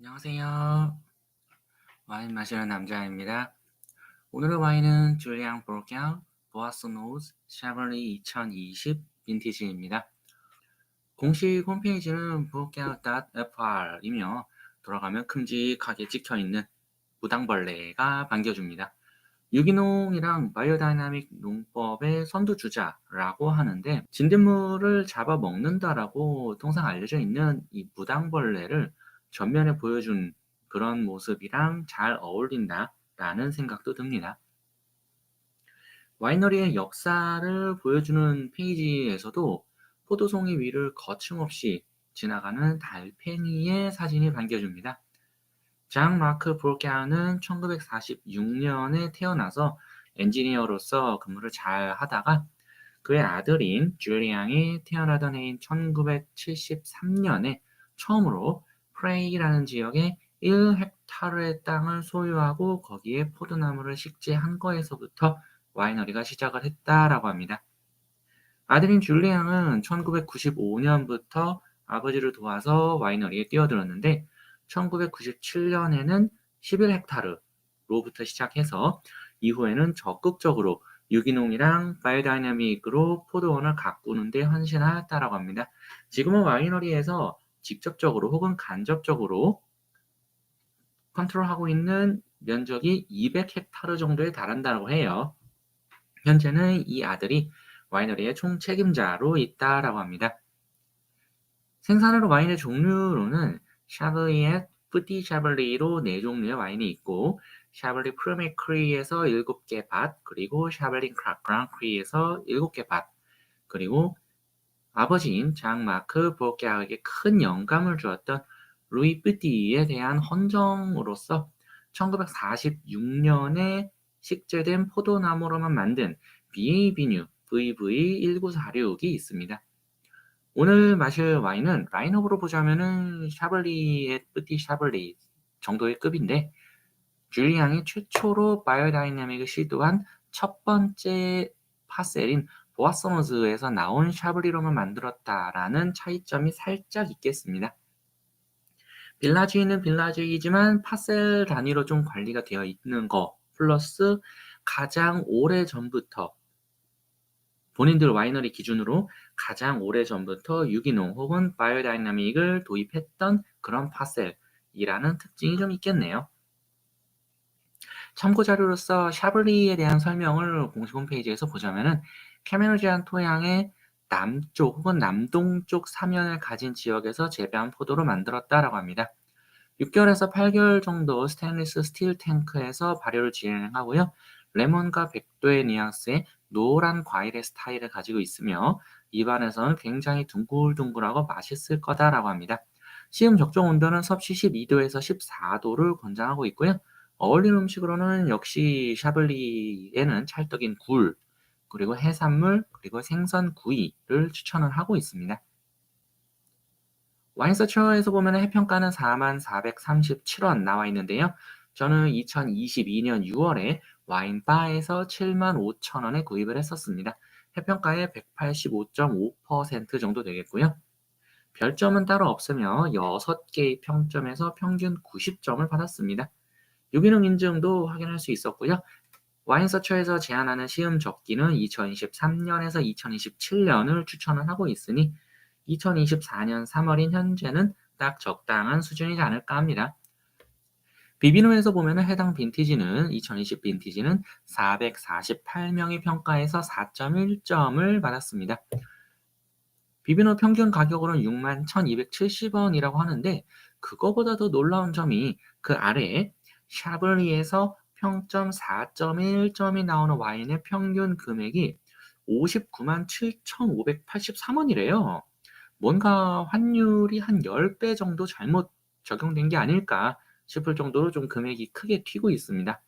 안녕하세요. 와인 마시는 남자입니다. 오늘의 와인은 줄리앙 보르캬 보아스노즈 샤벌리 2020 빈티지입니다. 공식 홈페이지는 보르캬.fr이며 돌아가면 큼직하게 찍혀있는 무당벌레가 반겨줍니다. 유기농이랑 바이오다이나믹 농법의 선두주자라고 하는데 진딧물을 잡아먹는다라고 통상 알려져 있는 이 무당벌레를 전면에 보여준 그런 모습이랑 잘 어울린다라는 생각도 듭니다. 와이너리의 역사를 보여주는 페이지에서도 포도송이 위를 거침없이 지나가는 달팽이의 사진이 반겨줍니다. 장 마크 볼케아는 1946년에 태어나서 엔지니어로서 근무를 잘 하다가 그의 아들인 줄리앙이 태어나던 해인 1973년에 처음으로 프레이라는 지역에 1헥타르의 땅을 소유하고 거기에 포도나무를 식재한 거에서부터 와이너리가 시작을 했다라고 합니다. 아들인 줄리앙은 1995년부터 아버지를 도와서 와이너리에 뛰어들었는데 1997년에는 11헥타르로부터 시작해서 이후에는 적극적으로 유기농이랑 바이오다이나믹으로 포도원을 가꾸는 데 헌신하였다라고 합니다. 지금은 와이너리에서 직접적으로 혹은 간접적으로 컨트롤하고 있는 면적이 200헥타르 정도에 달한다고 해요. 현재는 이 아들이 와이너리의 총 책임자로 있다라고 합니다. 생산으로 와인의 종류로는 샤블리의 뿌띠 샤블리로 4종류의 와인이 있고 샤블리 프르메크리에서 7개 밭 그리고 샤블리 그랑크리에서 7개 밭 그리고 아버지인 장 마크 보케아에게 큰 영감을 주었던 루이 뿌띠에 대한 헌정으로서 1946년에 식재된 포도나무로만 만든 BA 비뉴 VV1946이 있습니다. 오늘 마실 와인은 라인업으로 보자면은 샤블리의 뿌띠 샤블리 정도의 급인데 줄리앙이 최초로 바이오다이나믹을 시도한 첫 번째 파셀인 보아서너즈에서 나온 샤블리로만 만들었다라는 차이점이 살짝 있겠습니다. 빌라주이는 빌라주이지만 파셀 단위로 좀 관리가 되어 있는 거 플러스 가장 오래 전부터 본인들 와이너리 기준으로 가장 오래 전부터 유기농 혹은 바이오다이나믹을 도입했던 그런 파셀이라는 특징이 좀 있겠네요. 참고 자료로서 샤블리에 대한 설명을 공식 홈페이지에서 보자면은 캐메르지안 토양의 남쪽 혹은 남동쪽 사면을 가진 지역에서 재배한 포도로 만들었다라고 합니다. 6개월에서 8개월 정도 스테인리스 스틸 탱크에서 발효를 진행하고요. 레몬과 백도의 뉘앙스의 노란 과일의 스타일을 가지고 있으며 입안에서는 굉장히 둥글둥글하고 맛있을 거다라고 합니다. 시음 적정 온도는 섭씨 12도에서 14도를 권장하고 있고요. 어울리는 음식으로는 역시 샤블리에는 찰떡인 굴, 그리고 해산물, 그리고 생선 구이를 추천을 하고 있습니다. 와인서처에서 보면 해평가는 4437원 나와 있는데요. 저는 2022년 6월에 와인바에서 75,000원에 구입을 했었습니다. 해평가의 185.5% 정도 되겠고요. 별점은 따로 없으며 6개의 평점에서 평균 90점을 받았습니다. 유기농 인증도 확인할 수 있었고요. 와인서처에서 제안하는 시음 적기는 2023년에서 2027년을 추천을 하고 있으니 2024년 3월인 현재는 딱 적당한 수준이지 않을까 합니다. 비비노에서 보면 해당 빈티지는 2020 빈티지는 448명이 평가해서 4.1점을 받았습니다. 비비노 평균 가격으로는 61,270원이라고 하는데 그거보다 더 놀라운 점이 그 아래에 샤블리에서 평점 4.1점이 나오는 와인의 평균 금액이 59만 7,583원이래요. 뭔가 환율이 한 10배 정도 잘못 적용된 게 아닐까 싶을 정도로 좀 금액이 크게 튀고 있습니다.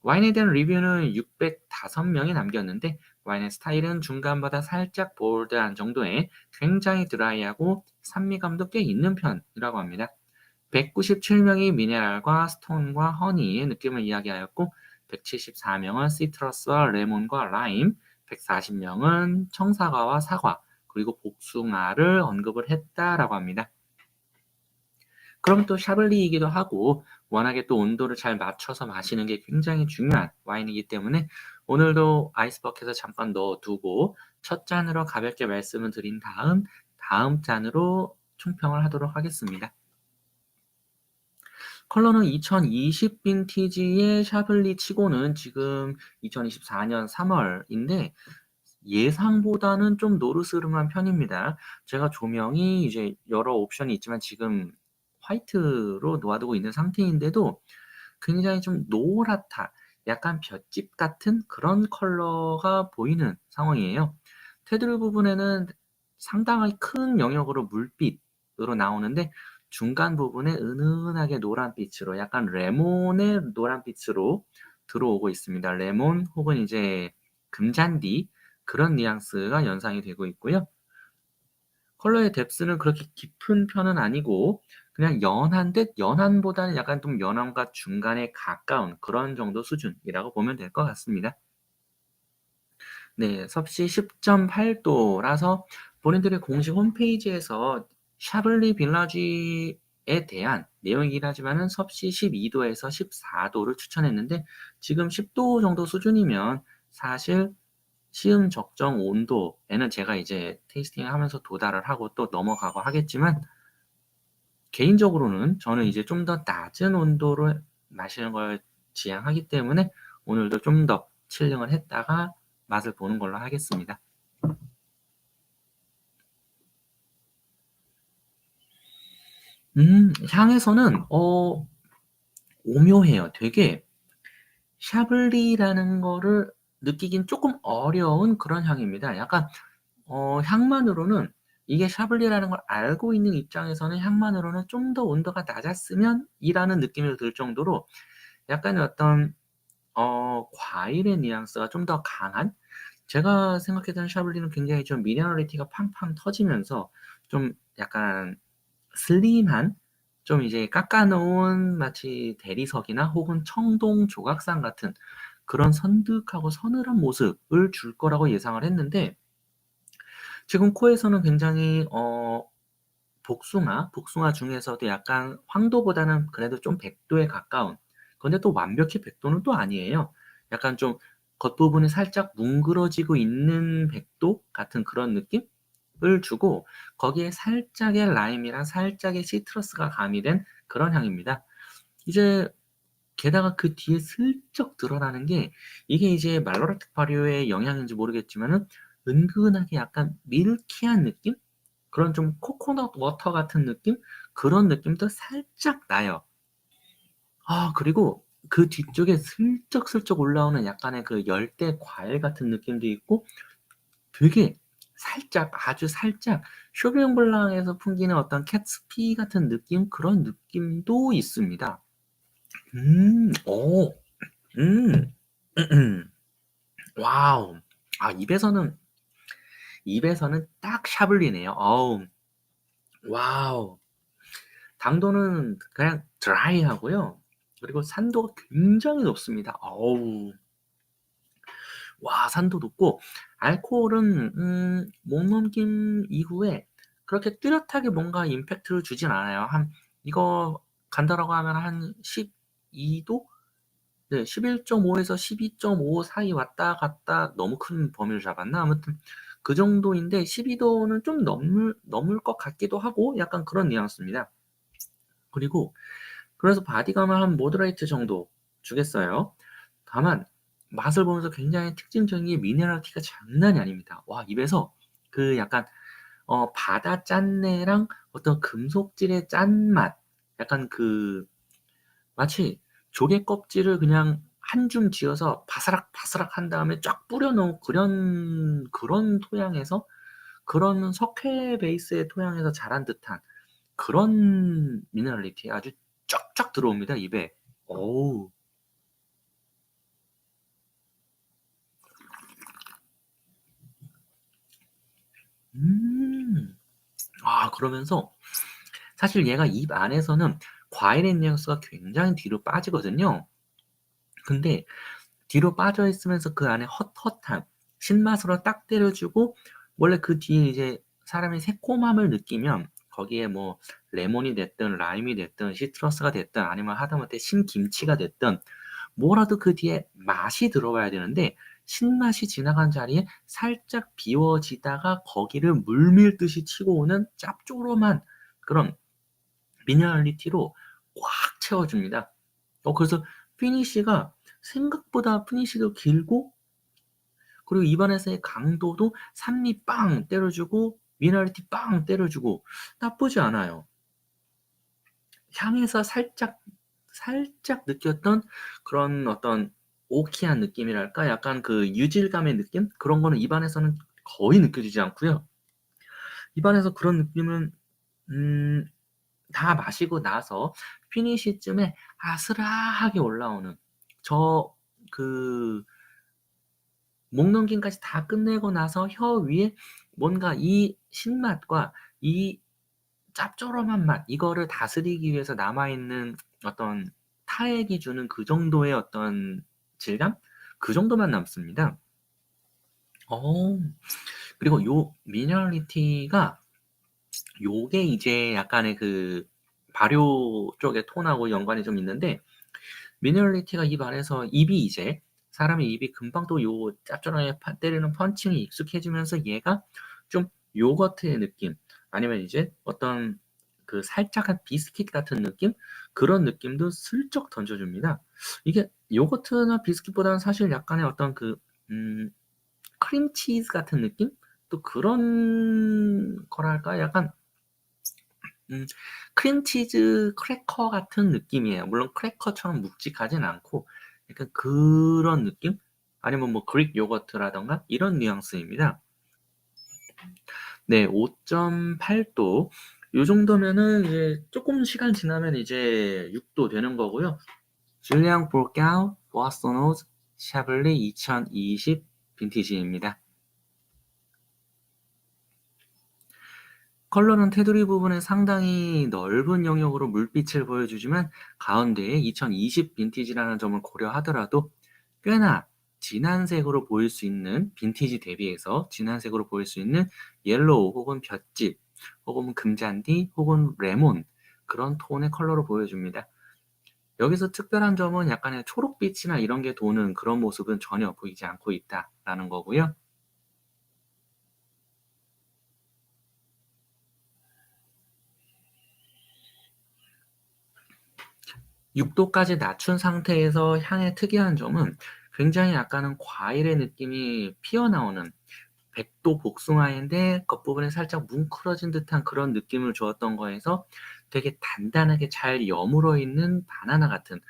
와인에 대한 리뷰는 605명이 남겼는데 와인의 스타일은 중간보다 살짝 볼드한 정도의 굉장히 드라이하고 산미감도 꽤 있는 편이라고 합니다. 197명이 미네랄과 스톤과 허니의 느낌을 이야기하였고 174명은 시트러스와 레몬과 라임, 140명은 청사과와 사과, 그리고 복숭아를 언급을 했다라고 합니다. 그럼 또 샤블리이기도 하고 워낙에 또 온도를 잘 맞춰서 마시는 게 굉장히 중요한 와인이기 때문에 오늘도 아이스버켓에 잠깐 넣어두고 첫 잔으로 가볍게 말씀을 드린 다음 다음 잔으로 총평을 하도록 하겠습니다. 컬러는 2020 빈티지의 샤블리 치고는 지금 2024년 3월인데 예상보다는 좀 노르스름한 편입니다. 제가 조명이 이제 여러 옵션이 있지만 지금 화이트로 놓아두고 있는 상태인데도 굉장히 좀 노랗다. 약간 볏짚 같은 그런 컬러가 보이는 상황이에요. 테두리 부분에는 상당히 큰 영역으로 물빛으로 나오는데 중간 부분에 은은하게 노란빛으로 약간 레몬의 노란빛으로 들어오고 있습니다. 레몬 혹은 이제 금잔디 그런 뉘앙스가 연상이 되고 있고요. 컬러의 뎁스는 그렇게 깊은 편은 아니고 그냥 연한 듯 연한보다는 약간 좀 연함과 중간에 가까운 그런 정도 수준이라고 보면 될 것 같습니다. 네, 섭씨 10.8도라서 본인들의 공식 홈페이지에서 샤블리 빌라지에 대한 내용이긴 하지만은 섭씨 12도에서 14도를 추천했는데 지금 10도 정도 수준이면 사실 시음 적정 온도에는 제가 이제 테이스팅 하면서 도달을 하고 또 넘어가고 하겠지만 개인적으로는 저는 이제 좀 더 낮은 온도로 마시는 걸 지향하기 때문에 오늘도 좀 더 칠링을 했다가 맛을 보는 걸로 하겠습니다. 음, 향에서는 어 오묘해요. 되게 샤블리라는 거를 느끼긴 조금 어려운 그런 향입니다. 약간 어 향만으로는 이게 샤블리라는 걸 알고 있는 입장에서는 향만으로는 좀 더 온도가 낮았으면 이라는 느낌이 들 정도로 약간의 어떤 어 과일의 뉘앙스가 좀 더 강한 제가 생각했던 샤블리는 굉장히 좀 미네랄리티가 팡팡 터지면서 좀 약간 슬림한 좀 이제 깎아 놓은 마치 대리석이나 혹은 청동 조각상 같은 그런 선득하고 서늘한 모습을 줄 거라고 예상을 했는데 지금 코에서는 굉장히 어 복숭아, 복숭아 중에서도 약간 황도보다는 그래도 좀 백도에 가까운 근데 또 완벽히 백도는 또 아니에요. 약간 좀 겉부분이 살짝 뭉그러지고 있는 백도 같은 그런 느낌 을 주고 거기에 살짝의 라임이랑 살짝의 시트러스가 가미된 그런 향입니다. 이제 게다가 그 뒤에 슬쩍 드러나는 게 이게 이제 말로라틱 발효의 영향인지 모르겠지만은 은근하게 약간 밀키한 느낌? 그런 좀 코코넛 워터 같은 느낌? 그런 느낌도 살짝 나요. 아 그리고 그 뒤쪽에 슬쩍슬쩍 올라오는 약간의 그 열대 과일 같은 느낌도 있고 되게 살짝 아주 살짝 쇼비뇽 블랑에서 풍기는 어떤 캣스피 같은 느낌 그런 느낌도 있습니다. 음. 어. 음. 와우. 아 입에서는 입에서는 딱 샤블리네요. 어우. 와우. 당도는 그냥 드라이하고요. 그리고 산도가 굉장히 높습니다. 어우. 와 산도 높고 알코올은 음, 목 넘김 이후에 그렇게 뚜렷하게 뭔가 임팩트를 주진 않아요. 한 이거 간다라고 하면 한 12도? 네, 11.5에서 12.5 사이 왔다 갔다 너무 큰 범위를 잡았나? 아무튼 그 정도인데 12도는 좀 넘을 넘을 것 같기도 하고 약간 그런 뉘앙스입니다. 그리고 그래서 바디감을 한 모드레이트 정도 주겠어요. 다만 맛을 보면서 굉장히 특징적인 게 미네랄티가 장난이 아닙니다. 와 입에서 그 약간 어 바다 짠내랑 어떤 금속질의 짠맛 약간 그 마치 조개 껍질을 그냥 한줌 쥐어서 바스락 바스락 한 다음에 쫙 뿌려 놓은 그런 그런 토양에서 그런 석회 베이스의 토양에서 자란 듯한 그런 미네랄리티 아주 쫙쫙 들어옵니다 입에. 어우. 음. 아 그러면서 사실 얘가 입 안에서는 과일의 뉘앙스가 굉장히 뒤로 빠지거든요. 근데 뒤로 빠져 있으면서 그 안에 헛헛한 신맛으로 딱 때려주고 원래 그 뒤에 이제 사람이 새콤함을 느끼면 거기에 뭐 레몬이 됐든 라임이 됐든 시트러스가 됐든 아니면 하다못해 신김치가 됐든 뭐라도 그 뒤에 맛이 들어와야 되는데 신맛이 지나간 자리에 살짝 비워지다가 거기를 물밀듯이 치고 오는 짭조름한 그런 미네랄리티로 꽉 채워줍니다. 어, 그래서 피니쉬가 생각보다 피니쉬도 길고 그리고 입안에서의 강도도 산미 빵 때려주고 미네랄리티 빵 때려주고 나쁘지 않아요. 향에서 살짝 살짝 느꼈던 그런 어떤 오키한 느낌이랄까 약간 그 유질감의 느낌 그런 거는 입안에서는 거의 느껴지지 않고요. 입안에서 그런 느낌은 음, 다 마시고 나서 피니시쯤에 아스라하게 올라오는 저 그 목 넘김까지 다 끝내고 나서 혀 위에 뭔가 이 신맛과 이 짭조름한 맛 이거를 다스리기 위해서 남아 있는 어떤 타액이 주는 그 정도의 어떤 질감? 그 정도만 남습니다. 어, 그리고 요 미네랄리티가 요게 이제 약간의 그 발효 쪽의 톤하고 연관이 좀 있는데 미네랄리티가 입 안에서 입이 이제 사람의 입이 금방 또 요 짭조름하게 때리는 펀칭이 익숙해지면서 얘가 좀 요거트의 느낌 아니면 이제 어떤 그 살짝한 비스킷 같은 느낌 그런 느낌도 슬쩍 던져줍니다. 이게 요거트나 비스킷보다는 사실 약간의 어떤 그 음, 크림치즈 같은 느낌 또 그런 거랄까 약간 음, 크림치즈 크래커 같은 느낌이에요. 물론 크래커처럼 묵직하진 않고 약간 그런 느낌? 아니면 뭐 그릭 요거트라던가 이런 뉘앙스입니다. 네, 5.8도. 요 정도면은 이제 조금 시간 지나면 이제 6도 되는 거고요. 줄리앙 볼까우 보아소노즈 샤블리 2020 빈티지입니다. 컬러는 테두리 부분에 상당히 넓은 영역으로 물빛을 보여주지만 가운데에 2020 빈티지라는 점을 고려하더라도 꽤나 진한 색으로 보일 수 있는 빈티지 대비해서 진한 색으로 보일 수 있는 옐로우 혹은 볏짚 혹은 금잔디 혹은 레몬 그런 톤의 컬러로 보여줍니다. 여기서 특별한 점은 약간의 초록빛이나 이런 게 도는 그런 모습은 전혀 보이지 않고 있다라는 거고요. 6도까지 낮춘 상태에서 향의 특이한 점은 굉장히 약간은 과일의 느낌이 피어나오는 100도 복숭아인데 겉부분에 살짝 뭉클어진 듯한 그런 느낌을 주었던 거에서 되게 단단하게 잘 여물어 있는 바나나 같은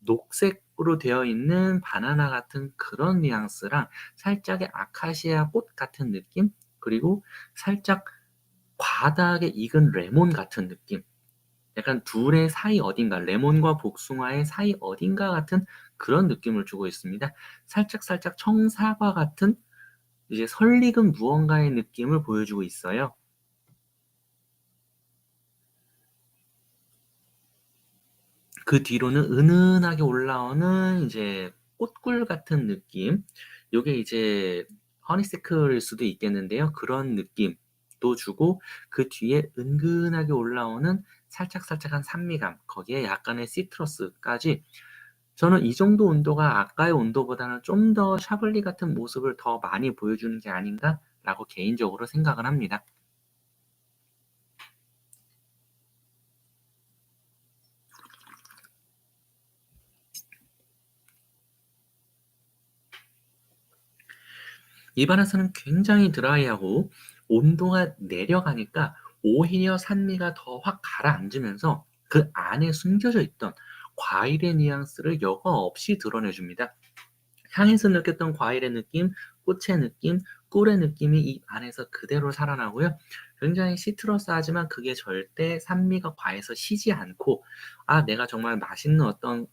녹색으로 되어 있는 바나나 같은 그런 뉘앙스랑 살짝의 아카시아 꽃 같은 느낌 그리고 살짝 과다하게 익은 레몬 같은 느낌 약간 둘의 사이 어딘가 레몬과 복숭아의 사이 어딘가 같은 그런 느낌을 주고 있습니다. 살짝 살짝 청사과 같은 이제 설익은 무언가의 느낌을 보여주고 있어요. 그 뒤로는 은은하게 올라오는 이제 꽃꿀 같은 느낌. 요게 이제 허니세클일 수도 있겠는데요. 그런 느낌도 주고 그 뒤에 은근하게 올라오는 살짝살짝한 산미감, 거기에 약간의 시트러스까지 저는 이 정도 온도가 아까의 온도보다는 좀 더 샤블리 같은 모습을 더 많이 보여주는 게 아닌가라고 개인적으로 생각을 합니다. 입안에서는 굉장히 드라이하고 온도가 내려가니까 오히려 산미가 더 확 가라앉으면서 그 안에 숨겨져 있던 과일의 뉘앙스를 여과 없이 드러내줍니다. 향에서 느꼈던 과일의 느낌, 꽃의 느낌, 꿀의 느낌이 이 안에서 그대로 살아나고요. 굉장히 시트러스하지만 그게 절대 산미가 과해서 시지 않고 아 내가 정말 맛있는 어떤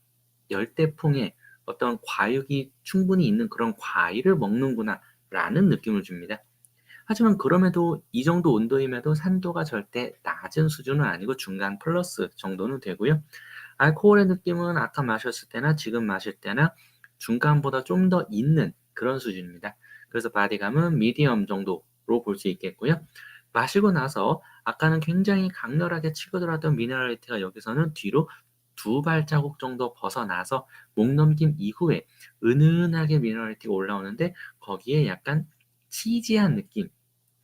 열대풍의 어떤 과육이 충분히 있는 그런 과일을 먹는구나 라는 느낌을 줍니다. 하지만 그럼에도 이 정도 온도임에도 산도가 절대 낮은 수준은 아니고 중간 플러스 정도는 되고요. 알코올의 느낌은 아까 마셨을 때나 지금 마실 때나 중간보다 좀 더 있는 그런 수준입니다. 그래서 바디감은 미디엄 정도로 볼 수 있겠고요. 마시고 나서 아까는 굉장히 강렬하게 치고 들어왔던 미네랄리티가 여기서는 뒤로 두 발자국 정도 벗어나서 목 넘김 이후에 은은하게 미네랄리티가 올라오는데 거기에 약간 치지한 느낌.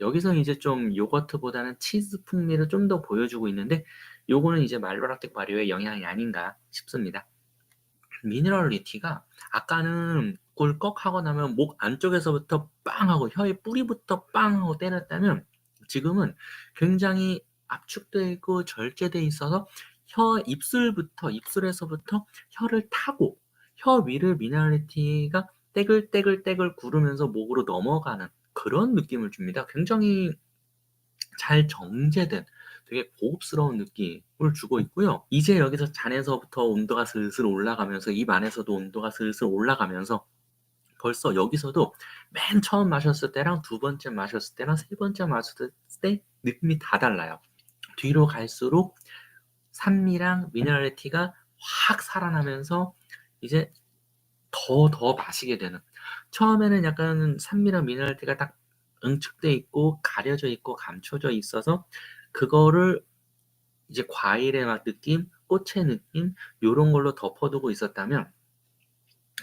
여기서 이제 좀 요거트보다는 치즈 풍미를 좀 더 보여주고 있는데 요거는 이제 말로락틱 발효의 영향이 아닌가 싶습니다. 미네랄리티가 아까는 꿀꺽 하고 나면 목 안쪽에서부터 빵 하고 혀의 뿌리부터 빵 하고 때렸다면 지금은 굉장히 압축되어 있고 절제되어 있어서 혀 입술부터 입술에서부터 혀를 타고 혀 위를 미네랄리티가 떼글떼글떼글 구르면서 목으로 넘어가는 그런 느낌을 줍니다. 굉장히 잘 정제된 되게 고급스러운 느낌을 주고 있고요. 이제 여기서 잔에서부터 온도가 슬슬 올라가면서 입 안에서도 온도가 슬슬 올라가면서 벌써 여기서도 맨 처음 마셨을 때랑 두 번째 마셨을 때랑 세 번째 마셨을 때 느낌이 다 달라요. 뒤로 갈수록 산미랑 미네랄리티가 확 살아나면서 이제 더더 마시게 되는 처음에는 약간 산미랑 미네랄티가 딱 응축돼 있고 가려져 있고 감춰져 있어서 그거를 이제 과일의 맛 느낌, 꽃의 느낌 요런 걸로 덮어두고 있었다면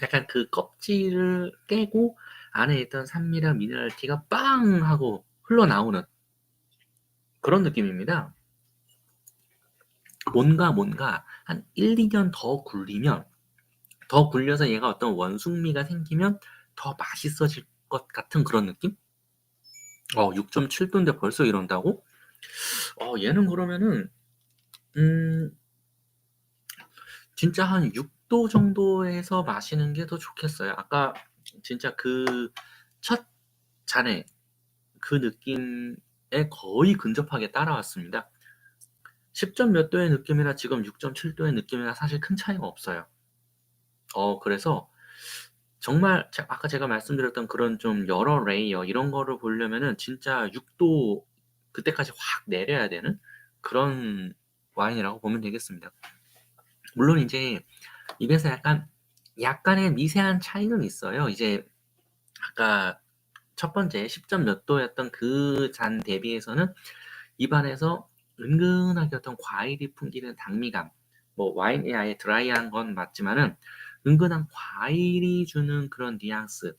약간 그 껍질을 깨고 안에 있던 산미랑 미네랄티가 빵 하고 흘러나오는 그런 느낌입니다. 뭔가 뭔가 한 1, 2년 더 굴리면 더 굴려서 얘가 어떤 원숭미가 생기면 더 맛있어질 것 같은 그런 느낌? 어, 6.7도인데 벌써 이런다고? 어, 얘는 그러면은, 음, 진짜 한 6도 정도에서 마시는 게 더 좋겠어요. 아까 진짜 그 첫 잔에 그 느낌에 거의 근접하게 따라왔습니다. 10점 몇 도의 느낌이나 지금 6.7도의 느낌이나 사실 큰 차이가 없어요. 어, 그래서 정말 자- 아까 제가 말씀드렸던 그런 좀 여러 레이어 이런 거를 보려면은 진짜 6도 그때까지 확 내려야 되는 그런 와인이라고 보면 되겠습니다. 물론 이제 입에서 약간 약간의 미세한 차이는 있어요. 이제 아까 첫 번째 10점 몇 도였던 그 잔 대비해서는 입안에서 은근하게 어떤 과일이 풍기는 당미감, 뭐 와인이 아예 드라이한 건 맞지만은 은근한 과일이 주는 그런 뉘앙스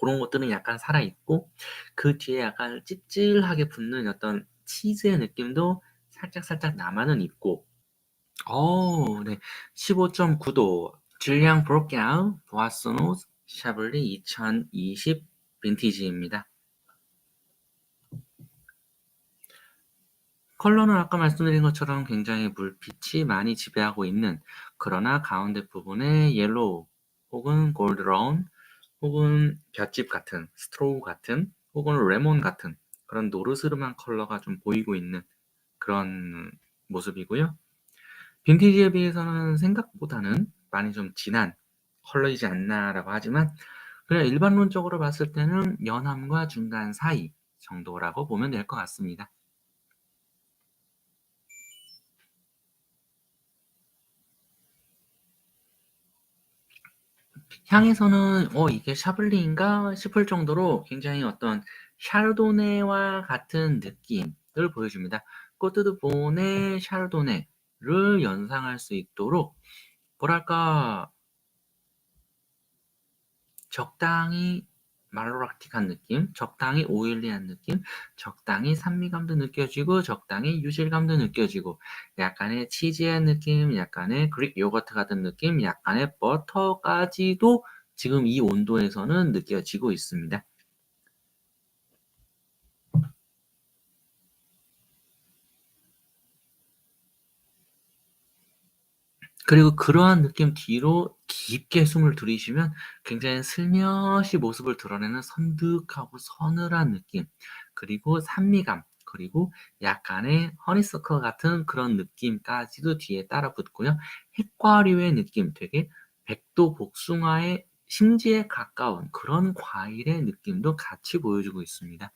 그런 것들은 약간 살아있고 그 뒤에 약간 찝찝하게 붙는 어떤 치즈의 느낌도 살짝살짝 남아는 있고 어, 네. 15.9도 질량 브로케아우 보아소노 샤블리 2020 빈티지입니다. 컬러는 아까 말씀드린 것처럼 굉장히 물빛이 많이 지배하고 있는 그러나 가운데 부분에 옐로우 혹은 골드라운 혹은 볏짚 같은 스트로우 같은 혹은 레몬 같은 그런 노르스름한 컬러가 좀 보이고 있는 그런 모습이고요. 빈티지에 비해서는 생각보다는 많이 좀 진한 컬러이지 않나라고 하지만 그냥 일반론적으로 봤을 때는 연함과 중간 사이 정도라고 보면 될 것 같습니다. 향에서는 어 이게 샤블리인가 싶을 정도로 굉장히 어떤 샤르도네와 같은 느낌을 보여줍니다. 꼬트드 본의 샤르도네를 연상할 수 있도록 뭐랄까 적당히 말로락틱한 느낌, 적당히 오일리한 느낌, 적당히 산미감도 느껴지고 적당히 유질감도 느껴지고 약간의 치즈의 느낌, 약간의 그릭 요거트 같은 느낌, 약간의 버터까지도 지금 이 온도에서는 느껴지고 있습니다. 그리고 그러한 느낌 뒤로 깊게 숨을 들이쉬면 굉장히 슬며시 모습을 드러내는 선득하고 서늘한 느낌, 그리고 산미감, 그리고 약간의 허니서클 같은 그런 느낌까지도 뒤에 따라 붙고요. 핵과류의 느낌, 되게 백도 복숭아의 심지에 가까운 그런 과일의 느낌도 같이 보여주고 있습니다.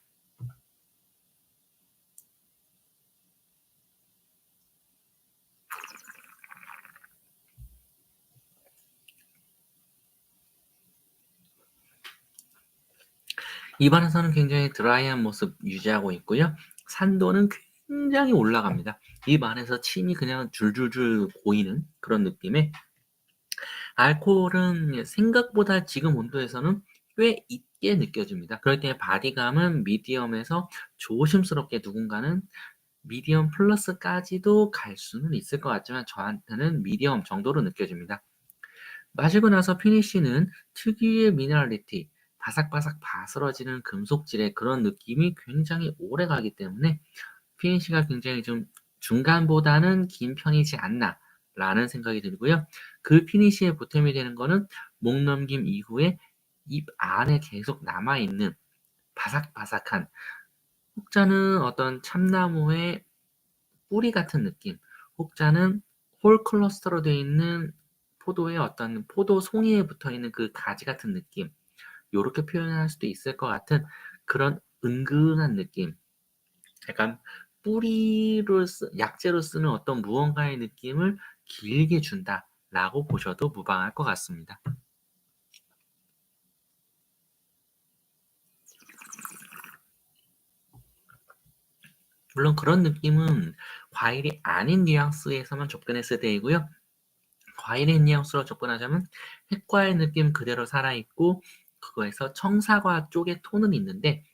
입안에서는 굉장히 드라이한 모습 유지하고 있고요. 산도는 굉장히 올라갑니다. 입 안에서 침이 그냥 줄줄줄 고이는 그런 느낌의 알코올은 생각보다 지금 온도에서는 꽤 있게 느껴집니다. 그럴 때 바디감은 미디엄에서 조심스럽게 누군가는 미디엄 플러스까지도 갈 수는 있을 것 같지만 저한테는 미디엄 정도로 느껴집니다. 마시고 나서 피니쉬는 특유의 미네랄리티, 바삭바삭 바스러지는 금속질의 그런 느낌이 굉장히 오래 가기 때문에 피니쉬가 굉장히 좀 중간보다는 긴 편이지 않나 라는 생각이 들고요. 그 피니쉬에 보탬이 되는 거는 목 넘김 이후에 입 안에 계속 남아있는 바삭바삭한 혹자는 어떤 참나무의 뿌리 같은 느낌, 혹자는 홀 클러스터로 되어 있는 포도의 어떤 포도 송이에 붙어 있는 그 가지 같은 느낌, 이렇게 표현할 수도 있을 것 같은 그런 은근한 느낌, 약간 뿌리로 쓰, 약재로 쓰는 어떤 무언가의 느낌을 길게 준다라고 보셔도 무방할 것 같습니다. 물론 그런 느낌은 과일이 아닌 뉘앙스에서만 접근했을 때이고요. 과일의 뉘앙스로 접근하자면 핵과일 느낌 그대로 살아있고 그거에서 청사과 쪽의 톤은 있는데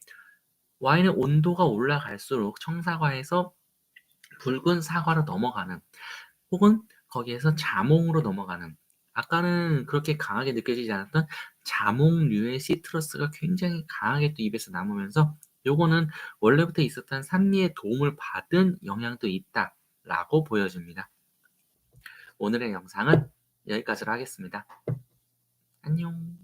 와인의 온도가 올라갈수록 청사과에서 붉은 사과로 넘어가는 혹은 거기에서 자몽으로 넘어가는 아까는 그렇게 강하게 느껴지지 않았던 자몽류의 시트러스가 굉장히 강하게 또 입에서 남으면서 요거는 원래부터 있었던 산미의 도움을 받은 영향도 있다라고 보여집니다. 오늘의 영상은 여기까지로 하겠습니다. 안녕.